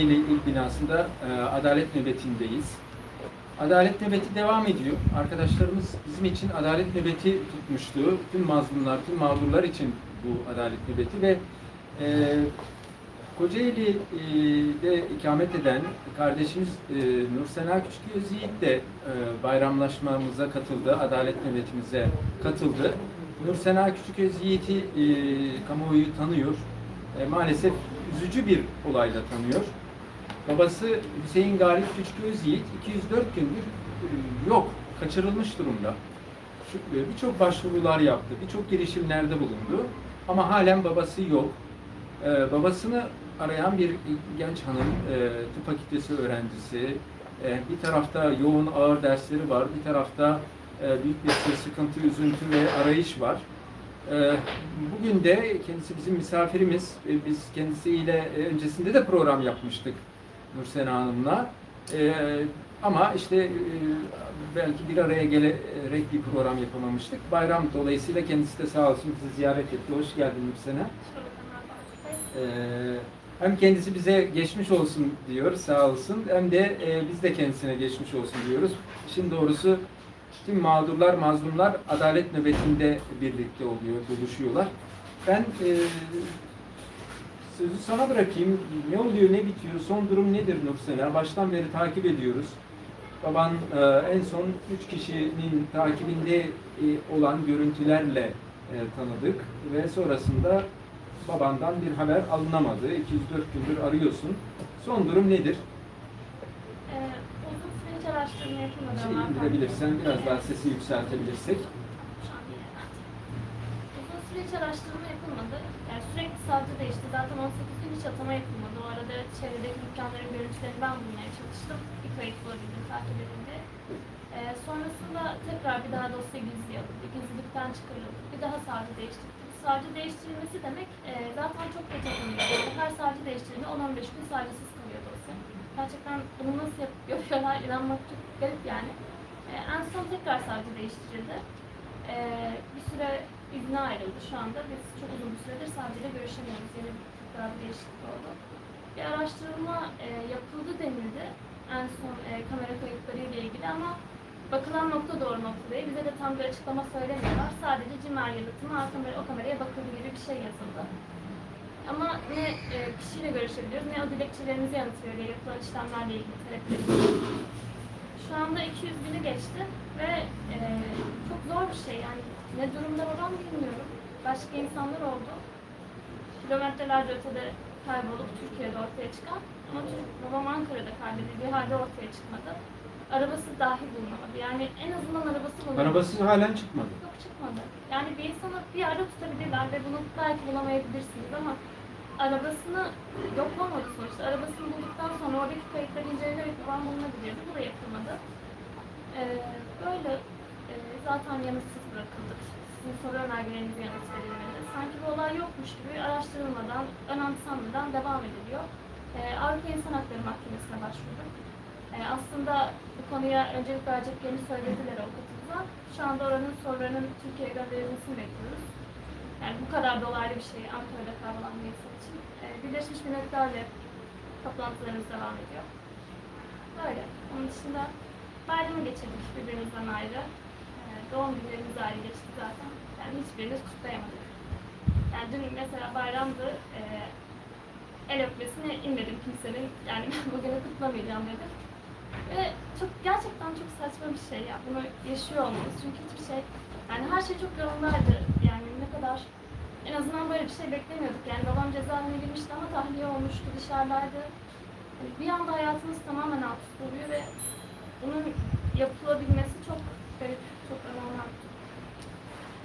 ile ilk binasında e, adalet nöbetindeyiz. Adalet nöbeti devam ediyor. Arkadaşlarımız bizim için adalet nöbeti tutmuştu. Tüm mazlumlar, tüm mağdurlar için bu adalet nöbeti ve e, Kocaeli'de ikamet eden kardeşimiz e, Nursena Küçükgöz Yiğit de e, bayramlaşmamıza katıldı, adalet nöbetimize katıldı. Nursena Küçükgöz Yiğit'i e, kamuoyu tanıyor. E, maalesef üzücü bir olayla tanıyor. Babası Hüseyin Galip Küçükgöz Yiğit 204 gündür e, yok, kaçırılmış durumda. E, Birçok başvurular yaptı, birçok girişimlerde bulundu ama halen babası yok. Babasını arayan bir genç hanım, e, tıp fakültesi öğrencisi. Bir tarafta yoğun ağır dersleri var, bir tarafta büyük bir sıkıntı, üzüntü ve arayış var. Bugün de kendisi bizim misafirimiz. Biz kendisiyle öncesinde de program yapmıştık Nursena Hanım'la. E, ama işte e, belki bir araya gelerek bir program yapamamıştık. Bayram dolayısıyla kendisi de sağ olsun bizi ziyaret etti. Hoş geldin Nursena. Ee, hem kendisi bize geçmiş olsun diyor, sağ olsun. Hem de e, biz de kendisine geçmiş olsun diyoruz. İşin doğrusu tüm mağdurlar, mazlumlar adalet nöbetinde birlikte oluyor, buluşuyorlar. Ben e, sözü sana bırakayım. Ne oluyor, ne bitiyor, son durum nedir Nursena? Baştan beri takip ediyoruz. Baban e, en son üç kişinin takibinde e, olan görüntülerle e, tanıdık ve sonrasında babandan bir haber alınamadı. 204 gündür arıyorsun. Son durum nedir? Ee, uzun süre hiç araştırma yapılmadı Şey indirebilirsen, biraz daha sesi yükseltebilirsek. Şu an iyi, evet. Uzun süre hiç araştırma yapılmadı. Yani sürekli savcı değişti. Zaten 18 gün hiç atama yapılmadı. O arada çevredeki dükkanların görüntülerini ben bulmaya çalıştım. Bir kayıt bulabildim takip edildi. Ee, sonrasında tekrar bir daha dosya gizli yapıldı. Gizlilikten çıkarıldı. Bir daha savcı değiştirdi. Savcı değiştirilmesi demek e, zaten çok kötü Yani her savcı değiştirildiğinde 10-15 gün savcısız kalıyor dosya. Gerçekten bunu nasıl yap- yapıyorlar inanmak çok garip yani. E, en son tekrar savcı değiştirildi. E, bir süre izne ayrıldı şu anda. Biz çok uzun bir süredir savcıyla görüşemiyoruz. Yeni tekrar bir değişiklik oldu. Bir araştırma e, yapıldı denildi. En son e, kamera kayıtları ile ilgili ama bakılan nokta doğru nokta değil. Bize de tam bir açıklama söylemiyorlar. Sadece cimer yalıtımı o kamera, o kameraya bakıldı bir şey yazıldı. Ama ne e, kişiyle görüşebiliyoruz ne o dilekçelerimizi yanıt veriyor yapılan işlemlerle ilgili taleplerimiz. Şu anda 200 günü geçti ve e, çok zor bir şey yani ne durumlar olan bilmiyorum. Başka insanlar oldu. Kilometrelerce ötede kaybolup Türkiye'de ortaya çıkan ama Türk, babam Ankara'da kaybedildiği halde ortaya çıkmadı. Arabası dahi bulunamadı. Yani en azından arabası bulunamadı. Arabası halen çıkmadı. Yok çıkmadı. Yani bir insanı bir yerde tutabilirler ve bunu belki bulamayabilirsiniz ama arabasını yok olmadı sonuçta. Arabasını bulduktan sonra oradaki kayıtları incelenerek babam bulunabiliyordu. Bu da yapılmadı. Ee, böyle zaten yanıtsız bırakıldık. Sizin soru önergelerinize yanıt verilmedi. Sanki bu olay yokmuş gibi araştırılmadan, önemsenmeden devam ediliyor. Ee, Avrupa İnsan Hakları Mahkemesi'ne başvurduk. Ee, aslında bu konuya öncelik vereceklerini söylediler avukatımıza. Şu anda oranın sorularının Türkiye'ye gönderilmesini bekliyoruz. Yani bu kadar dolaylı bir şey Ankara'da kaybolan bir insan için. Ee, Birleşmiş Milletler'le toplantılarımız devam ediyor. Böyle. Onun dışında bayramı geçirdik birbirimizden ayrı. Doğum günlerimiz ayrı geçti zaten. Yani hiçbirini kutlayamadık. Yani dün mesela bayramdı. Ee, el öpmesine inmedim kimsenin. Yani ben bugünü kutlamayacağım dedim. Ve çok gerçekten çok saçma bir şey ya. Bunu yaşıyor olmamız. Çünkü hiçbir şey yani her şey çok yolundaydı. Yani ne kadar en azından böyle bir şey beklemiyorduk. Yani babam cezaevine girmişti ama tahliye olmuştu dışarıdaydı. Yani bir anda hayatımız tamamen alt üst oluyor ve bunun yapılabilmesi çok garip, çok önemli.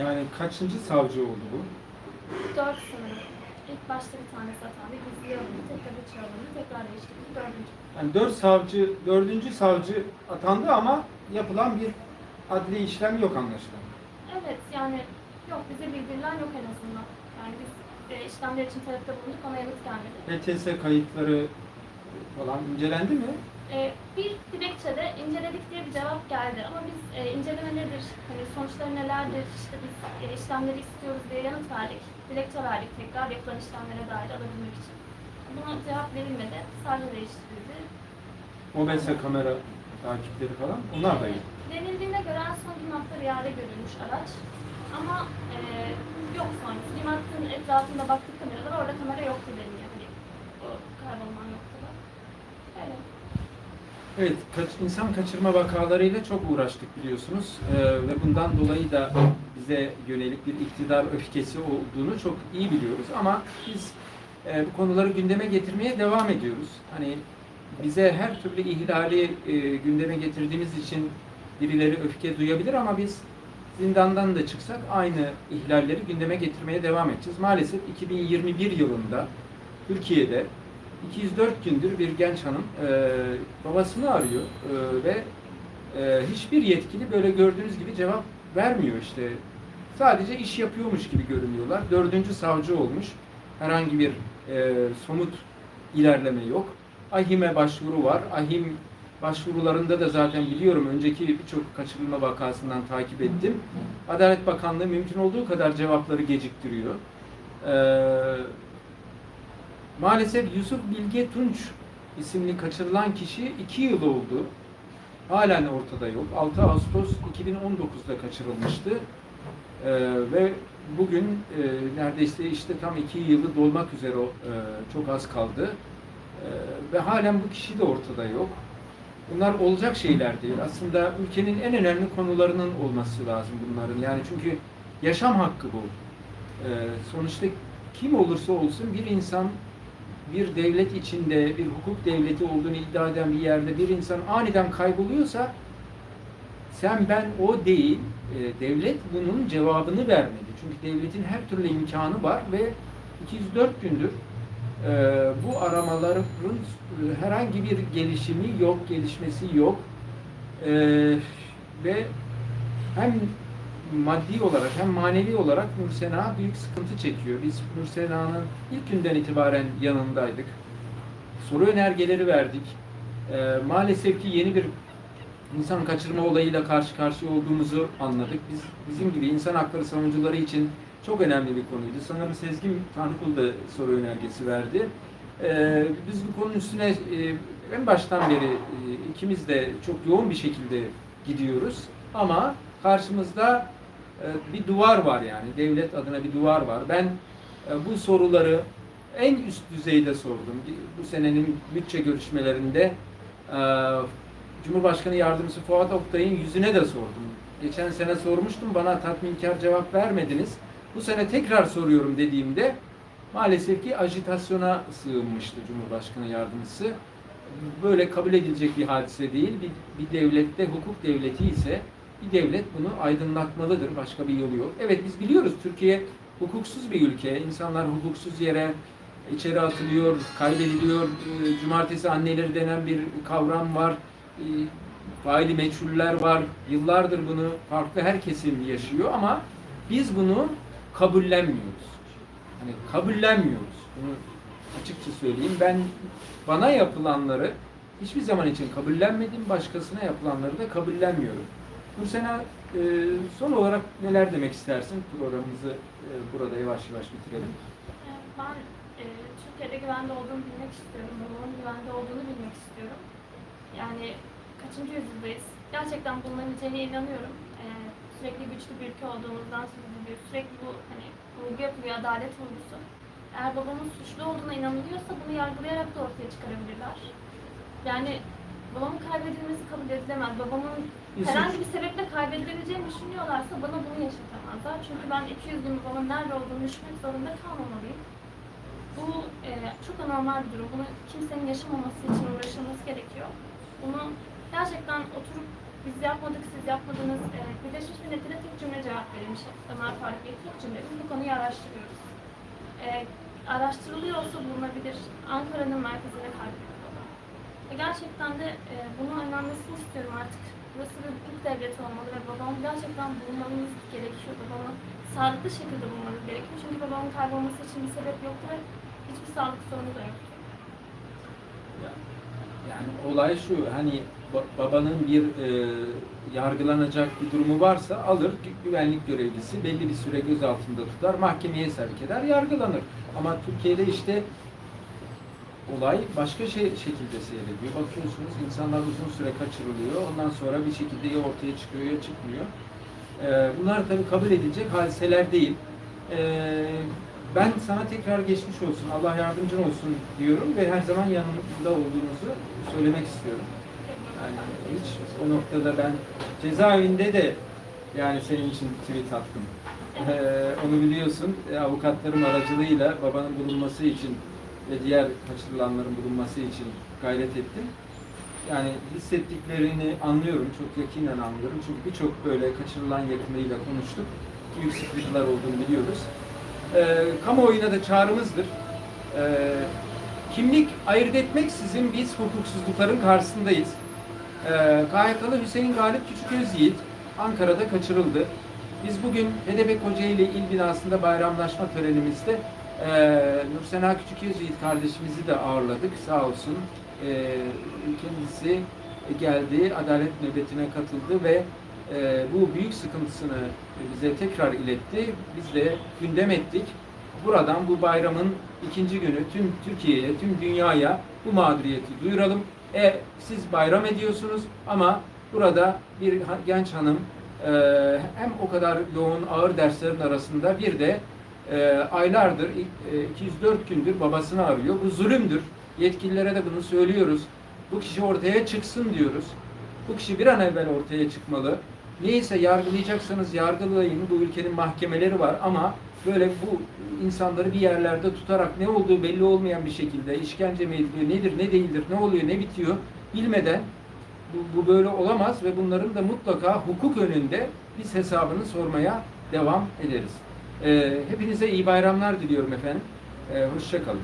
Yani kaçıncı savcı oldu bu? Dört sanırım. İlk başta bir tanesi atandı, gizli alındı, tekrar içeri alındı, tekrar değiştirildi, dördüncü. Yani dört savcı, dördüncü savcı atandı ama yapılan bir adli işlem yok anlaşılan. Evet yani yok bize bildirilen yok en azından. Yani biz e, işlemler için talepte bulunduk ama yanıt gelmedi. HTS kayıtları falan incelendi mi? E, bir dilekçede inceledik diye bir cevap geldi ama biz e, inceleme nedir, hani sonuçları nelerdir, işte biz e, işlemleri istiyoruz diye yanıt verdik. Dilekçe verdik tekrar yapılan işlemlere dair alabilmek için. buna cevap verilmedi. Savcı değiştirildi. OBS kamera takipleri falan onlar da yok. Denildiğine göre en son Limat'ta riyade görülmüş araç. Ama e, yok sonrası. Limat'ın etrafında baktık kameralar orada kamera yoktu deniyor. Hani o. Öyle. Evet, kaç, insan kaçırma vakalarıyla çok uğraştık biliyorsunuz Ee, ve bundan dolayı da bize yönelik bir iktidar öfkesi olduğunu çok iyi biliyoruz. Ama biz e, bu konuları gündeme getirmeye devam ediyoruz. Hani bize her türlü ihlali e, gündeme getirdiğimiz için birileri öfke duyabilir ama biz zindandan da çıksak aynı ihlalleri gündeme getirmeye devam edeceğiz. Maalesef 2021 yılında Türkiye'de 204 gündür bir genç hanım e, babasını arıyor e, ve e, hiçbir yetkili böyle gördüğünüz gibi cevap vermiyor işte. Sadece iş yapıyormuş gibi görünüyorlar. Dördüncü savcı olmuş. Herhangi bir e, somut ilerleme yok. AHİM'e başvuru var. AHİM başvurularında da zaten biliyorum önceki birçok kaçırılma vakasından takip ettim. Adalet Bakanlığı mümkün olduğu kadar cevapları geciktiriyor. Ee, Maalesef Yusuf Bilge Tunç isimli kaçırılan kişi 2 yıl oldu. Halen ortada yok. 6 Ağustos 2019'da kaçırılmıştı. Ee, ve bugün e, neredeyse işte tam 2 yılı dolmak üzere e, çok az kaldı. Ee, ve halen bu kişi de ortada yok. Bunlar olacak şeyler değil. Aslında ülkenin en önemli konularının olması lazım bunların. Yani çünkü yaşam hakkı bu. Ee, sonuçta kim olursa olsun bir insan bir devlet içinde, bir hukuk devleti olduğunu iddia eden bir yerde bir insan aniden kayboluyorsa sen ben o değil, e, devlet bunun cevabını vermeli. Çünkü devletin her türlü imkanı var ve 204 gündür e, bu aramaların e, herhangi bir gelişimi yok, gelişmesi yok. E, ve hem maddi olarak hem manevi olarak Nursena büyük sıkıntı çekiyor. Biz Nursena'nın ilk günden itibaren yanındaydık. Soru önergeleri verdik. Ee, maalesef ki yeni bir insan kaçırma olayıyla karşı karşıya olduğumuzu anladık. Biz bizim gibi insan hakları savunucuları için çok önemli bir konuydu. Sanırım Sezgin Tanrıkul da soru önergesi verdi. Ee, biz bu konunun üstüne e, en baştan beri e, ikimiz de çok yoğun bir şekilde gidiyoruz. Ama karşımızda e, bir duvar var yani. Devlet adına bir duvar var. Ben e, bu soruları en üst düzeyde sordum. Bu senenin bütçe görüşmelerinde e, Cumhurbaşkanı Yardımcısı Fuat Oktay'ın yüzüne de sordum. Geçen sene sormuştum, bana tatminkar cevap vermediniz. Bu sene tekrar soruyorum dediğimde maalesef ki ajitasyona sığınmıştı Cumhurbaşkanı Yardımcısı. Böyle kabul edilecek bir hadise değil. Bir, bir devlette, hukuk devleti ise bir devlet bunu aydınlatmalıdır. Başka bir yolu yok. Evet biz biliyoruz Türkiye hukuksuz bir ülke. İnsanlar hukuksuz yere içeri atılıyor, kaybediliyor. E, Cumartesi anneleri denen bir kavram var. E, Faili meçhuller var. Yıllardır bunu farklı her kesim yaşıyor ama biz bunu kabullenmiyoruz. Hani kabullenmiyoruz. Bunu açıkça söyleyeyim. Ben bana yapılanları hiçbir zaman için kabullenmedim. Başkasına yapılanları da kabullenmiyorum. Nursena e, son olarak neler demek istersin? Programımızı e, burada yavaş yavaş bitirelim. Yani Ben e, Türkiye'de güvende olduğunu bilmek istiyorum. Babamın güvende olduğunu bilmek istiyorum. Yani kaçıncı yüzyıldayız? Gerçekten bulunabileceğine inanıyorum. E, sürekli güçlü bir ülke olduğumuzdan söz ediliyor. Sürekli bu hani vurgu yapılıyor, adalet vurgusu. Eğer babamın suçlu olduğuna inanılıyorsa bunu yargılayarak da ortaya çıkarabilirler. Yani babamın kaybedilmesi kabul edilemez. Babamın herhangi bir sebeple kaybedilebileceğini düşünüyorlarsa bana bunu yaşatamazlar. Çünkü ben 200 gün babamın nerede olduğunu düşünmek zorunda kalmamalıyım. Bu e, çok anormal bir durum. Bunu kimsenin yaşamaması için uğraşılması gerekiyor. Bunu gerçekten oturup biz yapmadık, siz yapmadınız. E, Birleşmiş Milletler'e tek cümle cevap verilmiş. Ömer Faruk Bey tek cümle. Biz bu konuyu araştırıyoruz. E, araştırılıyorsa bulunabilir. Ankara'nın merkezine kaybediyorlar. E, gerçekten de e, bunun önlenmesini istiyorum artık. Burası bir hukuk devleti olmalı ve babam gerçekten bulunmamız gerekiyor. Babamı sağlıklı şekilde bulmamız gerekiyor. Çünkü babamın kaybolması için bir sebep yoktu ve hiçbir sağlık sorunu da yoktu. Yani olay şu, hani ba- babanın bir e, yargılanacak bir durumu varsa alır gü- güvenlik görevlisi belli bir süre gözaltında tutar, mahkemeye sevk eder, yargılanır. Ama Türkiye'de işte olay başka şey şekilde seyrediyor. Bakıyorsunuz insanlar uzun süre kaçırılıyor. Ondan sonra bir şekilde ya ortaya çıkıyor ya çıkmıyor. Ee, bunlar tabii kabul edilecek hadiseler değil. Ee, ben sana tekrar geçmiş olsun, Allah yardımcın olsun diyorum ve her zaman yanında olduğunuzu söylemek istiyorum. Yani hiç o noktada ben cezaevinde de yani senin için tweet attım. Ee, onu biliyorsun. E, avukatlarım aracılığıyla babanın bulunması için ve diğer kaçırılanların bulunması için gayret ettim. Yani hissettiklerini anlıyorum, çok yakinen anlıyorum. Çünkü birçok böyle kaçırılan yakınıyla konuştuk. Büyük sıkıntılar olduğunu biliyoruz. Ee, kamuoyuna da çağrımızdır. Ee, kimlik ayırt etmeksizin biz hukuksuzlukların karşısındayız. Ee, KHK'lı Hüseyin Galip Küçük Yiğit Ankara'da kaçırıldı. Biz bugün HDP Kocaeli İl Binası'nda bayramlaşma törenimizde e, Nursena Küçük Yiğit kardeşimizi de ağırladık sağ olsun. E, kendisi geldi, adalet nöbetine katıldı ve e, bu büyük sıkıntısını bize tekrar iletti. Biz de gündem ettik. Buradan bu bayramın ikinci günü tüm Türkiye'ye, tüm dünyaya bu mağduriyeti duyuralım. E, siz bayram ediyorsunuz ama burada bir genç hanım hem o kadar yoğun ağır derslerin arasında bir de e, aylardır, e, 204 gündür babasını arıyor. Bu zulümdür. Yetkililere de bunu söylüyoruz. Bu kişi ortaya çıksın diyoruz. Bu kişi bir an evvel ortaya çıkmalı. Neyse yargılayacaksanız yargılayın. Bu ülkenin mahkemeleri var ama böyle bu insanları bir yerlerde tutarak ne olduğu belli olmayan bir şekilde işkence mi ediliyor, nedir, ne değildir, ne oluyor, ne bitiyor bilmeden bu, bu böyle olamaz ve bunların da mutlaka hukuk önünde biz hesabını sormaya devam ederiz. Ee, hepinize iyi bayramlar diliyorum efendim. Ee, hoşça kalın.